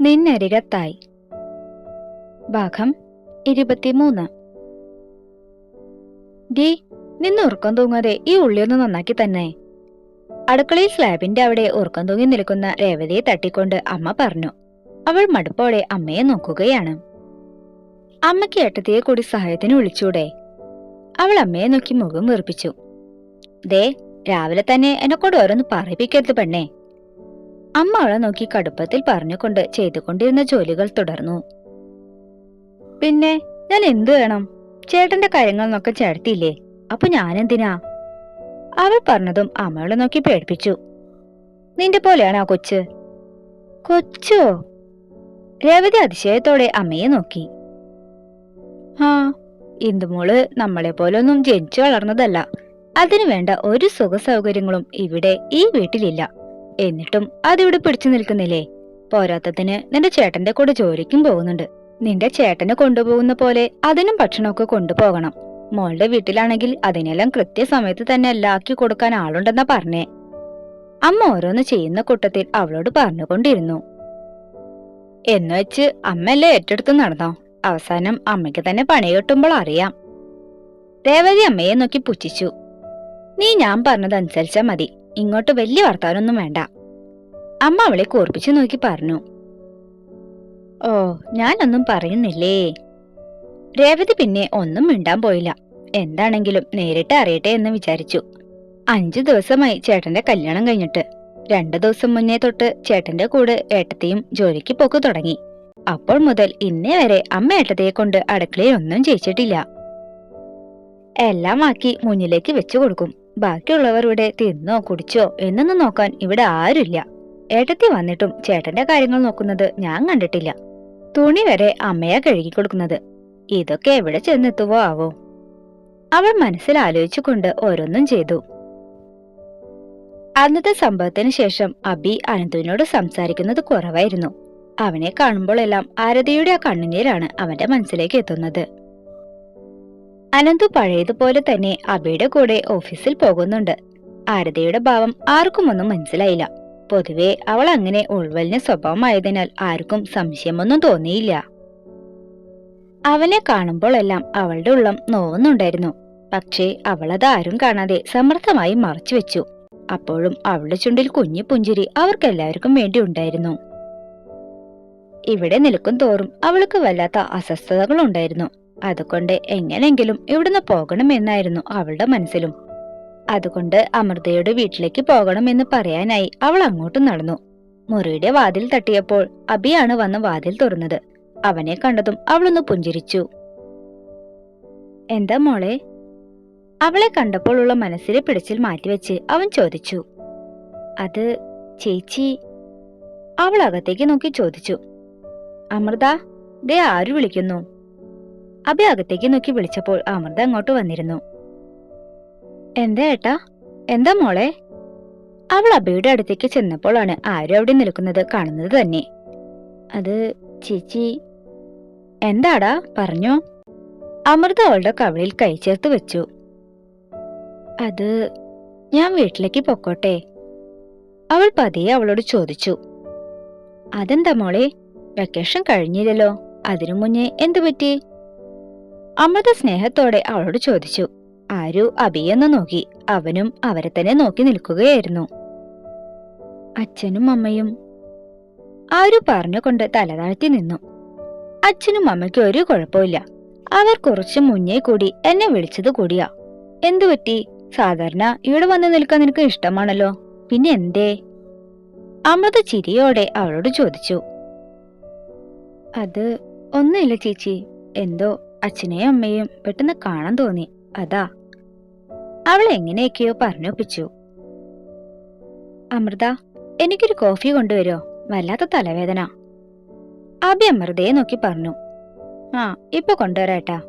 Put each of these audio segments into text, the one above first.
നിന്നരികത്തായി. ഭാഗം ഇരുപത്തിമൂന്ന്. ഡി നിന്ന് ഉറക്കം തൂങ്ങാതെ ഈ ഉള്ളിയൊന്ന് നന്നാക്കി തന്നെ. അടുക്കളയിൽ സ്ലാബിന്റെ അവിടെ ഉറക്കം തൂങ്ങി നിൽക്കുന്ന രേവതിയെ തട്ടിക്കൊണ്ട് അമ്മ പറഞ്ഞു. അവൾ മടുപ്പോടെ അമ്മയെ നോക്കുകയാണ്. അമ്മയ്ക്ക് ഏട്ടത്തിയെ കൂടി സഹായത്തിന് വിളിച്ചൂടെ? അവൾ അമ്മയെ നോക്കി മുഖം വീർപ്പിച്ചു. ദേ രാവിലെ തന്നെ എന്നെക്കൊണ്ട് ഓരോന്ന് പറയിപ്പിക്കരുത് പെണ്ണേ. അമ്മ അവളെ നോക്കി കടുപ്പത്തിൽ പറഞ്ഞുകൊണ്ട് ചെയ്തുകൊണ്ടിരുന്ന ജോലികൾ തുടർന്നു. പിന്നെ ഞാൻ എന്തു വേണം? ചേട്ടന്റെ കാര്യങ്ങൾ നോക്കാൻ ചേർത്തിയില്ലേ അപ്പൊ ഞാനെന്തിനാ? അവൾ പറഞ്ഞതും അമ്മയോട് നോക്കി പേടിപ്പിച്ചു. നിന്റെ പോലെയാണ് ആ കൊച്ച്? കൊച്ചോ? രേവതി അതിശയത്തോടെ അമ്മയെ നോക്കി. ആ ഇന്ദുമോൾ നമ്മളെ പോലൊന്നും ജനിച്ചു വളർന്നതല്ല. അതിനു വേണ്ട ഒരു സുഖ സൗകര്യങ്ങളും ഇവിടെ ഈ വീട്ടിലില്ല. എന്നിട്ടും അതിവിടെ പിടിച്ചു നിൽക്കുന്നില്ലേ? പോരാത്തതിന് നിന്റെ ചേട്ടന്റെ കൂടെ ജോലിക്കും പോകുന്നുണ്ട്. നിന്റെ ചേട്ടനെ കൊണ്ടുപോകുന്ന പോലെ അതിനും ഭക്ഷണമൊക്കെ കൊണ്ടുപോകണം. മോളുടെ വീട്ടിലാണെങ്കിൽ അതിനെല്ലാം കൃത്യസമയത്ത് തന്നെ എല്ലാം ആക്കി കൊടുക്കാൻ ആളുണ്ടെന്നാ പറഞ്ഞേ. അമ്മ ഓരോന്ന് ചെയ്യുന്ന കൂട്ടത്തിൽ അവളോട് പറഞ്ഞുകൊണ്ടിരുന്നു. എന്നുവെച്ച് അമ്മയല്ലേ ഏറ്റെടുത്ത് നടന്നോ? അവസാനം അമ്മയ്ക്ക് തന്നെ പണി കിട്ടുമ്പോൾ അറിയാം. രേവതി അമ്മയെ നോക്കി പുച്ഛിച്ചു. നീ ഞാൻ പറഞ്ഞതനുസരിച്ചാ മതി. ഇങ്ങോട്ട് വലിയ വർത്താനൊന്നും വേണ്ട. അമ്മ അവളെ കോർപ്പിച്ചു നോക്കി പറഞ്ഞു. ഓ ഞാനൊന്നും പറയുന്നില്ലേ? രേവതി പിന്നെ ഒന്നും മിണ്ടാൻ പോയില്ല. എന്താണെങ്കിലും നേരിട്ട് അറിയട്ടെ എന്ന് വിചാരിച്ചു. അഞ്ചു ദിവസമായി ചേട്ടന്റെ കല്യാണം കഴിഞ്ഞിട്ട്. രണ്ടു ദിവസം മുന്നേ തൊട്ട് ചേട്ടന്റെ കൂടെ ഏട്ടത്തെയും ജോലിക്ക് പോക്ക് തുടങ്ങി. അപ്പോൾ മുതൽ ഇന്നേ വരെ അമ്മ ഏട്ടത്തെയെ കൊണ്ട് അടുക്കളയിൽ ഒന്നും ചെയ്യിച്ചിട്ടില്ല എല്ലാം ആക്കി മുന്നിലേക്ക് വെച്ചു കൊടുക്കും. ബാക്കിയുള്ളവരുടെ തിന്നോ കുടിച്ചോ എന്നൊന്നും നോക്കാൻ ഇവിടെ ആരുമില്ല. ഏട്ടത്തി വന്നിട്ടും ചേട്ടന്റെ കാര്യങ്ങൾ നോക്കുന്നത് ഞാൻ കണ്ടിട്ടില്ല. തുണി വരെ അമ്മയാ കഴുകി കൊടുക്കുന്നത്. ഇതൊക്കെ എവിടെ ചെന്നെത്തുവോ ആവോ? അവൾ മനസ്സിൽ ആലോചിച്ചുകൊണ്ട് ഓരോന്നും ചെയ്തു. അന്നത്തെ സംഭവത്തിന് ശേഷം അബി അനന്തുവിനോട് സംസാരിക്കുന്നത് കുറവായിരുന്നു. അവനെ കാണുമ്പോഴെല്ലാം ആരതിയുടെ ആ കണ്ണുനീരാണ് അവന്റെ മനസ്സിലേക്ക് എത്തുന്നത്. അനന്തു പഴയതുപോലെ തന്നെ അബിയുടെ കൂടെ ഓഫീസിൽ പോകുന്നുണ്ട്. ആരതിയുടെ ഭാവം ആർക്കുമൊന്നും മനസ്സിലായില്ല. പൊതുവെ അവൾ അങ്ങനെ ഉൾവലിഞ്ഞ സ്വഭാവമായതിനാൽ ആർക്കും സംശയമൊന്നും തോന്നിയില്ല. അവനെ കാണുമ്പോഴെല്ലാം അവളുടെ ഉള്ളം നോവുന്നുണ്ടായിരുന്നു. പക്ഷേ അവളത് ആരും കാണാതെ സമർത്ഥമായി മറച്ചു വെച്ചു. അപ്പോഴും അവളുടെ ചുണ്ടിൽ കുഞ്ഞു പുഞ്ചിരി അവർക്കെല്ലാവർക്കും വേണ്ടി ഉണ്ടായിരുന്നു. ഇവിടെ നിൽക്കും തോറും അവൾക്ക് വല്ലാത്ത അസ്വസ്ഥതകൾ ഉണ്ടായിരുന്നു അതുകൊണ്ട് എങ്ങനെങ്കിലും ഇവിടുന്ന് പോകണമെന്നായിരുന്നു അവളുടെ മനസ്സിലും. അതുകൊണ്ട് അമൃതയുടെ വീട്ടിലേക്ക് പോകണം എന്ന് പറയാനായി അവൾ അങ്ങോട്ട് നടന്നു. മുറിയുടെ വാതിൽ തട്ടിയപ്പോൾ അബിയാണ് വന്ന് വാതിൽ തുറന്നത്. അവനെ കണ്ടതും അവളൊന്ന് പുഞ്ചിരിച്ചു. എന്താ മോളെ? അവളെ കണ്ടപ്പോൾ ഉള്ള മനസ്സിലെ പിടിച്ചിൽ മാറ്റിവെച്ച് അവൻ ചോദിച്ചു. അത് ചേച്ചി അവൾ അകത്തേക്ക് നോക്കി ചോദിച്ചു. അമൃത ദേ ആര് വിളിക്കുന്നു? അബി അകത്തേക്ക് നോക്കി വിളിച്ചപ്പോൾ അമൃത അങ്ങോട്ട് വന്നിരുന്നു. എന്താ ഏട്ടാ? എന്താ മോളെ? അവൾ അബിയുടെ അടുത്തേക്ക് ചെന്നപ്പോഴാണ് ആരും അവിടെ നിൽക്കുന്നത് കാണുന്നത് തന്നെ. അത് ചേച്ചി. എന്താടാ? പറഞ്ഞോ. അമൃത അവളുടെ കവിളിൽ കൈ ചേർത്ത് വെച്ചു. അത് ഞാൻ വീട്ടിലേക്ക് പൊക്കോട്ടെ. അവൾ പതിയെ അവളോട് ചോദിച്ചു. അതെന്താ മോളെ? വെക്കേഷൻ കഴിഞ്ഞില്ലല്ലോ. അതിനു മുന്നേ എന്തു പറ്റി? അമൃത സ്നേഹത്തോടെ അവളോട് ചോദിച്ചു. ആരു അബിയെന്ന് നോക്കി. അവനും അവരെ തന്നെ നോക്കി നിൽക്കുകയായിരുന്നു. അച്ഛനും അമ്മയും ആരു പറഞ്ഞുകൊണ്ട് തലതാഴ്ത്തി നിന്നു. അച്ഛനും അമ്മയ്ക്കും ഒരു കുഴപ്പമില്ല അവർ കുറച്ച് മുന്നേ കൂടി എന്നെ വിളിച്ചത് കൂടിയാ. എന്തു പറ്റി? സാധാരണ ഇവിടെ വന്ന് നിൽക്കാൻ നിനക്ക് ഇഷ്ടമാണല്ലോ. പിന്നെ എന്തേ? അമൃത ചിരിയോടെ അവളോട് ചോദിച്ചു. അത് ഒന്നുമില്ല ചേച്ചി. എന്തോ അച്ഛനെയും അമ്മയും പെട്ടെന്ന് കാണാൻ തോന്നി. അതാ. അവൾ എങ്ങനെയൊക്കെയോ പറഞ്ഞൊപ്പിച്ചു. അമൃത എനിക്കൊരു കോഫി കൊണ്ടുവരോ? വല്ലാത്ത തലവേദന. അബി അമൃതയെ നോക്കി പറഞ്ഞു. ആ ഇപ്പൊ കൊണ്ടുവരാട്ടാ.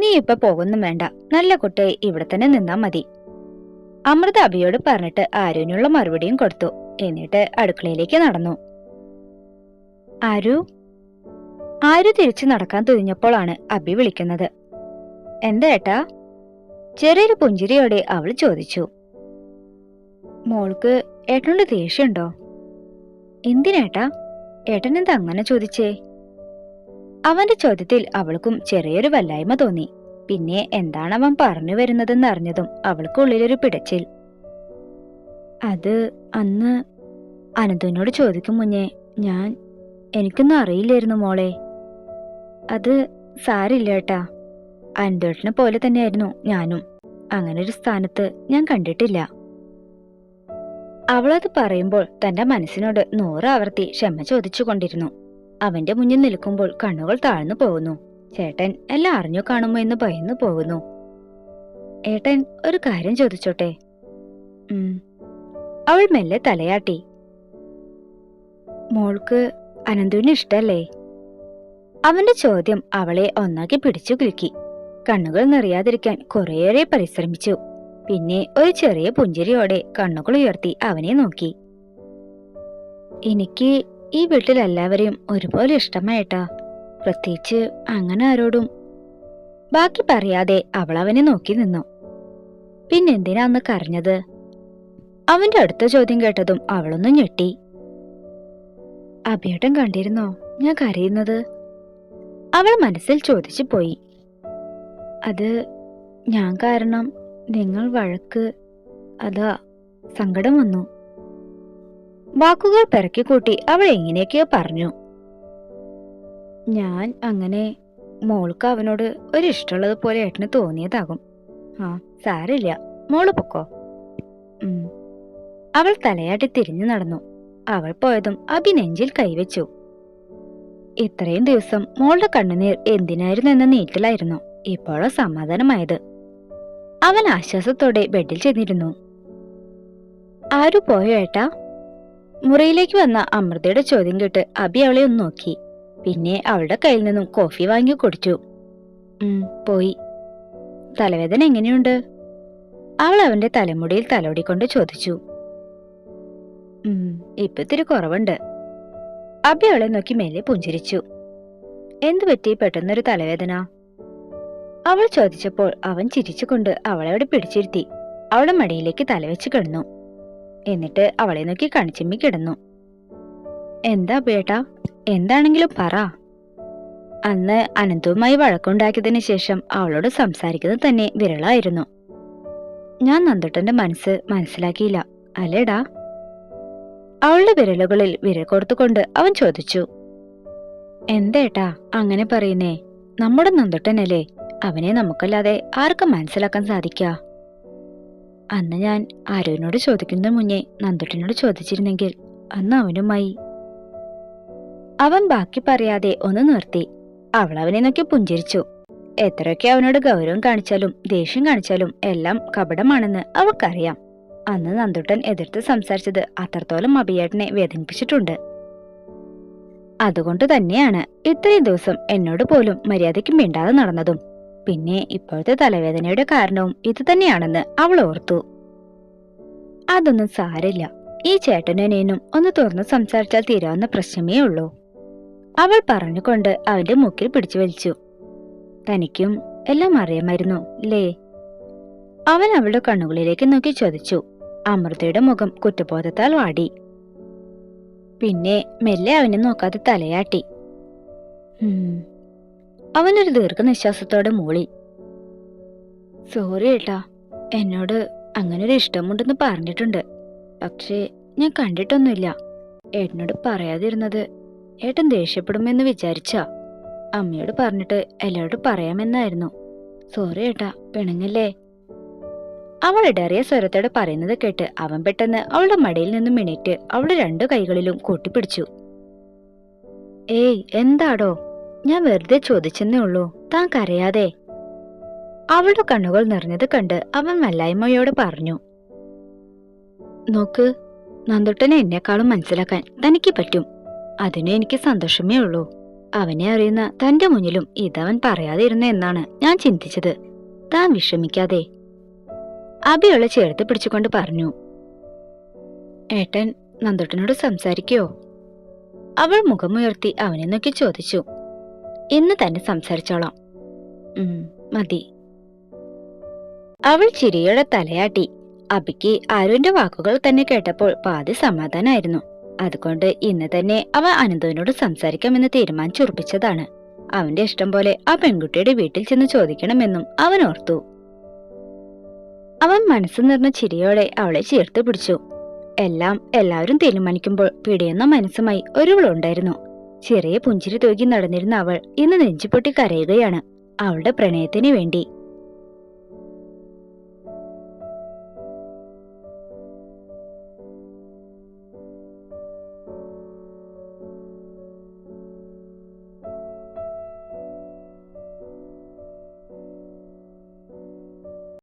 നീ ഇപ്പൊ പോകുന്നും വേണ്ട. നല്ല കുട്ടിയെ ഇവിടെ തന്നെ നിന്നാ മതി. അമൃത അബിയോട് പറഞ്ഞിട്ട് ആരുവിനുള്ള മറുപടിയും കൊടുത്തു. എന്നിട്ട് അടുക്കളയിലേക്ക് നടന്നു. ആരു? ആരു തിരിച്ചു നടക്കാൻ തുനിഞ്ഞപ്പോഴാണ് അബി വിളിക്കുന്നത്. എന്താ ഏട്ടാ? ചെറിയൊരു പുഞ്ചിരിയോടെ അവൾ ചോദിച്ചു. മോൾക്ക് ഏട്ടനോട് ദേഷ്യമുണ്ടോ? എന്തിനേട്ടാ? ഏട്ടൻ എന്താ അങ്ങനെ ചോദിച്ചേ? അവന്റെ ചോദ്യത്തിൽ അവൾക്കും ചെറിയൊരു വല്ലായ്മ തോന്നി. പിന്നെ എന്താണ് അവൻ പറഞ്ഞു വരുന്നതെന്ന് അറിഞ്ഞതും അവൾക്കുള്ളിലൊരു പിടച്ചിൽ. അത് അന്ന് അനന്തുവിനോട് ചോദിക്കും മുന്നേ ഞാൻ എനിക്കൊന്നും അറിയില്ലായിരുന്നു മോളെ. അത് സാരില്ല ഏട്ടാ. അനന്തേട്ടനെ പോലെ തന്നെയായിരുന്നു ഞാനും. അങ്ങനെ ഒരു സ്ഥാനത്ത് ഞാൻ കണ്ടിട്ടില്ല. അവളത് പറയുമ്പോൾ തന്റെ മനസ്സിനോട് നൂറ് ആവർത്തി ക്ഷമ ചോദിച്ചു കൊണ്ടിരുന്നു അവന്റെ മുന്നിൽ നിൽക്കുമ്പോൾ കണ്ണുകൾ താഴ്ന്നു പോകുന്നു. ചേട്ടൻ എല്ലാം അറിഞ്ഞു കാണുമോ എന്ന് ഭയന്നു പോകുന്നു. ഏട്ടൻ ഒരു കാര്യം ചോദിച്ചോട്ടെ? അവൾ മെല്ലെ തലയാട്ടി. മോൾക്ക് അനന്തുവിന് ഇഷ്ടല്ലേ? അവന്റെ ചോദ്യം അവളെ ഒന്നാക്കി പിടിച്ചു കുലുക്കി. കണ്ണുകൾ നിറയാതിരിക്കാൻ കുറേയേറെ പരിശ്രമിച്ചു. പിന്നെ ഒരു ചെറിയ പുഞ്ചിരിയോടെ കണ്ണുകൾ ഉയർത്തി അവനെ നോക്കി. എനിക്ക് ഈ വീട്ടിൽ എല്ലാവരെയും ഒരുപോലെ ഇഷ്ടമായിട്ടാ. പ്രത്യേകിച്ച് അങ്ങനെ ആരോടും. ബാക്കി പറയാതെ അവൾ അവനെ നോക്കി നിന്നു. പിന്നെന്തിനാ അന്ന് കരഞ്ഞത്? അവന്റെ അടുത്ത ചോദ്യം കേട്ടതും അവളൊന്നും ഞെട്ടി. അഭിയേട്ടൻ കണ്ടിരുന്നോ? ഞാൻ കരയുന്നത്? അവൾ മനസ്സിൽ ചോദിച്ചു പോയി. അത് ഞാൻ കാരണം നിങ്ങൾ വഴക്ക് അതാ സങ്കടം വന്നു. വാക്കുകൾ പെറക്കിക്കൂട്ടി അവൾ എങ്ങനെയൊക്കെയോ പറഞ്ഞു. ഞാൻ അങ്ങനെ മോൾക്ക് അവനോട് ഒരു ഇഷ്ടമുള്ളത് പോലെ ഏട്ടന് തോന്നിയതാകും. ആ സാരില്ല മോൾ പൊക്കോ? അവൾ തലയാട്ടി തിരിഞ്ഞു നടന്നു. അവൾ പോയതും അഭി നെഞ്ചിൽ കൈവച്ചു. ഇത്രയും ദിവസം മോളുടെ കണ്ണുനീർ എന്തിനായിരുന്നു എന്ന നീറ്റിലായിരുന്നു. ഇപ്പോഴോ സമാധാനമായത്. അവൻ ആശ്വാസത്തോടെ ബെഡിൽ ചെന്നിരുന്നു. ആരു പോയോ ഏട്ടാ? മുറിയിലേക്ക് വന്ന അമൃതയുടെ ചോദ്യം കേട്ട് അബി അവളെ ഒന്ന് നോക്കി. പിന്നെ അവളുടെ കയ്യിൽ നിന്നും കോഫി വാങ്ങി കുടിച്ചു. പോയി. തലവേദന എങ്ങനെയുണ്ട്? അവൾ അവന്റെ തലമുടിയിൽ തലോടിക്കൊണ്ട് ചോദിച്ചു. ഇപ്പൊ ഇത്തിരി കുറവുണ്ട്. അബി അവളെ നോക്കി മെല്ലെ പുഞ്ചിരിച്ചു. എന്തു പറ്റി? പെട്ടെന്നൊരു തലവേദന? അവൾ ചോദിച്ചപ്പോൾ അവൻ ചിരിച്ചുകൊണ്ട് അവളെ അവിടെ പിടിച്ചിരുത്തി. അവളെ മടിയിലേക്ക് തലവെച്ച് കിടന്നു. എന്നിട്ട് അവളെ നോക്കി കണിച്ചിമ്മി കിടന്നു. എന്താ ബേട്ടാ? എന്താണെങ്കിലും പറ. അന്ന് അനന്തവുമായി വഴക്കുണ്ടാക്കിയതിനു ശേഷം അവളോട് സംസാരിക്കുന്നത് തന്നെ വിരളായിരുന്നു. ഞാൻ നന്ദുട്ടന്റെ മനസ്സ് മനസ്സിലാക്കിയില്ല. അല്ലേടാ? അവളുടെ വിരലുകളിൽ വിരൽ കൊടുത്തുകൊണ്ട് അവൻ ചോദിച്ചു. എന്തേട്ടാ അങ്ങനെ പറയുന്നേ? നമ്മുടെ നന്ദുട്ടനല്ലേ? അവനെ നമുക്കല്ലാതെ ആർക്കും മനസ്സിലാക്കാൻ സാധിക്ക. അന്ന് ഞാൻ ആരോനോട് ചോദിക്കുന്നതിന് മുന്നേ നന്ദുട്ടനോട് ചോദിച്ചിരുന്നെങ്കിൽ അന്ന് അവനുമായി. അവൻ ബാക്കി പറയാതെ ഒന്ന് നിർത്തി. അവൾ അവനെ നോക്കി പുഞ്ചിരിച്ചു. എത്രയൊക്കെ അവനോട് ഗൗരവം കാണിച്ചാലും ദേഷ്യം കാണിച്ചാലും എല്ലാം കപടമാണെന്ന് അവൾക്കറിയാം. അന്ന് നന്ദുട്ടൻ എതിർത്ത് സംസാരിച്ചത് അത്രത്തോളം അഭിയേട്ടനെ വേദനിപ്പിച്ചിട്ടുണ്ട്. അതുകൊണ്ട് തന്നെയാണ് ഇത്രയും ദിവസം എന്നോട് പോലും മര്യാദയ്ക്ക് മിണ്ടാതെ നടന്നതും. പിന്നെ ഇപ്പോഴത്തെ തലവേദനയുടെ കാരണവും ഇത് തന്നെയാണെന്ന് അവൾ ഓർത്തു. അതൊന്നും സാരില്ല ഈ ചേട്ടനും ഒന്ന് തുറന്ന് സംസാരിച്ചാൽ തീരാവുന്ന പ്രശ്നമേ ഉള്ളൂ. അവൾ പറഞ്ഞുകൊണ്ട് അവന്റെ മൂക്കിൽ പിടിച്ചു വലിച്ചു. തനിക്കും എല്ലാം അറിയാമായിരുന്നു ലേ അവൻ അവളുടെ കണ്ണുകളിലേക്ക് നോക്കി ചോദിച്ചു. അമൃതയുടെ മുഖം കുറ്റബോധത്താൽ വാടി. പിന്നെ മെല്ലെ അവനെ നോക്കാതെ തലയാട്ടി. അവനൊരു ദീർഘനിശ്വാസത്തോടെ മൂളി. സോറി ഏട്ടാ എന്നോട് അങ്ങനെ ഒരു ഇഷ്ടമുണ്ടെന്ന് പറഞ്ഞിട്ടുണ്ട്. പക്ഷേ ഞാൻ കണ്ടിട്ടൊന്നുമില്ല. ഏട്ടനോട് പറയാതിരുന്നത് ഏട്ടൻ ദേഷ്യപ്പെടുമെന്ന് വിചാരിച്ചാ. അമ്മയോട് പറഞ്ഞിട്ട് എല്ലാവരോടും പറയാമെന്നായിരുന്നു. സോറി ഏട്ടാ പിണങ്ങല്ലേ? അവൾ ഇടറിയ സ്വരത്തോടെ പറയുന്നത് കേട്ട് അവൻ പെട്ടെന്ന് അവളുടെ മടിയിൽ നിന്നും മിണീറ്റ് അവളുടെ രണ്ടു കൈകളിലും കൂട്ടിപ്പിടിച്ചു. ഏയ് എന്താടോ? ഞാൻ വെറുതെ ചോദിച്ചെന്നേ ഉള്ളൂ. താൻ കരയാതെ. അവളുടെ കണ്ണുകൾ നിറഞ്ഞത് കണ്ട് അവൻ മല്ലായ്മയോട് പറഞ്ഞു. നോക്ക് നന്ദുട്ടനെ എന്നെക്കാളും മനസ്സിലാക്കാൻ തനിക്ക് പറ്റും. അതിനെ എനിക്ക് സന്തോഷമേ ഉള്ളൂ. അവനെ അറിയുന്ന തന്റെ മുന്നിലും ഇതവൻ ഇരുന്നു എന്നാണ് ഞാൻ ചിന്തിച്ചത്. താൻ വിഷമിക്കാതെ. അബിയോളെ ചേർത്ത് പിടിച്ചുകൊണ്ട് പറഞ്ഞു. ഏട്ടൻ നന്ദുട്ടനോട് സംസാരിക്കോ? അവൾ മുഖമുയർത്തി അവനെ നോക്കി ചോദിച്ചു. ഇന്ന് തന്നെ സംസാരിച്ചോളാം. മതി. അവൾ ചിരിയോടെ തലയാട്ടി. അബിക്ക് ആരുവിന്റെ വാക്കുകൾ തന്നെ കേട്ടപ്പോൾ പാതി സമാധാനായിരുന്നു. അതുകൊണ്ട് ഇന്ന് തന്നെ അവ അനന്തുവിനോട് സംസാരിക്കാമെന്ന് തീരുമാനിച്ചുറപ്പിച്ചതാണ്. അവന്റെ ഇഷ്ടം പോലെ ആ പെൺകുട്ടിയുടെ വീട്ടിൽ ചെന്ന് ചോദിക്കണമെന്നും അവൻ ഓർത്തു. അവൻ മനസ്സ് നിറഞ്ഞ ചിരിയോടെ അവളെ ചേർത്ത് പിടിച്ചു. എല്ലാം എല്ലാവരും തീരുമാനിക്കുമ്പോൾ പിടിയുന്ന മനസ്സുമായി ഒരുവളുണ്ടായിരുന്നു. ചെറിയ പുഞ്ചിരി തൂകി നടന്നിരുന്ന അവൾ ഇന്ന് നെഞ്ചുപൊട്ടി കരയുകയാണ്. അവളുടെ പ്രണയത്തിന് വേണ്ടി.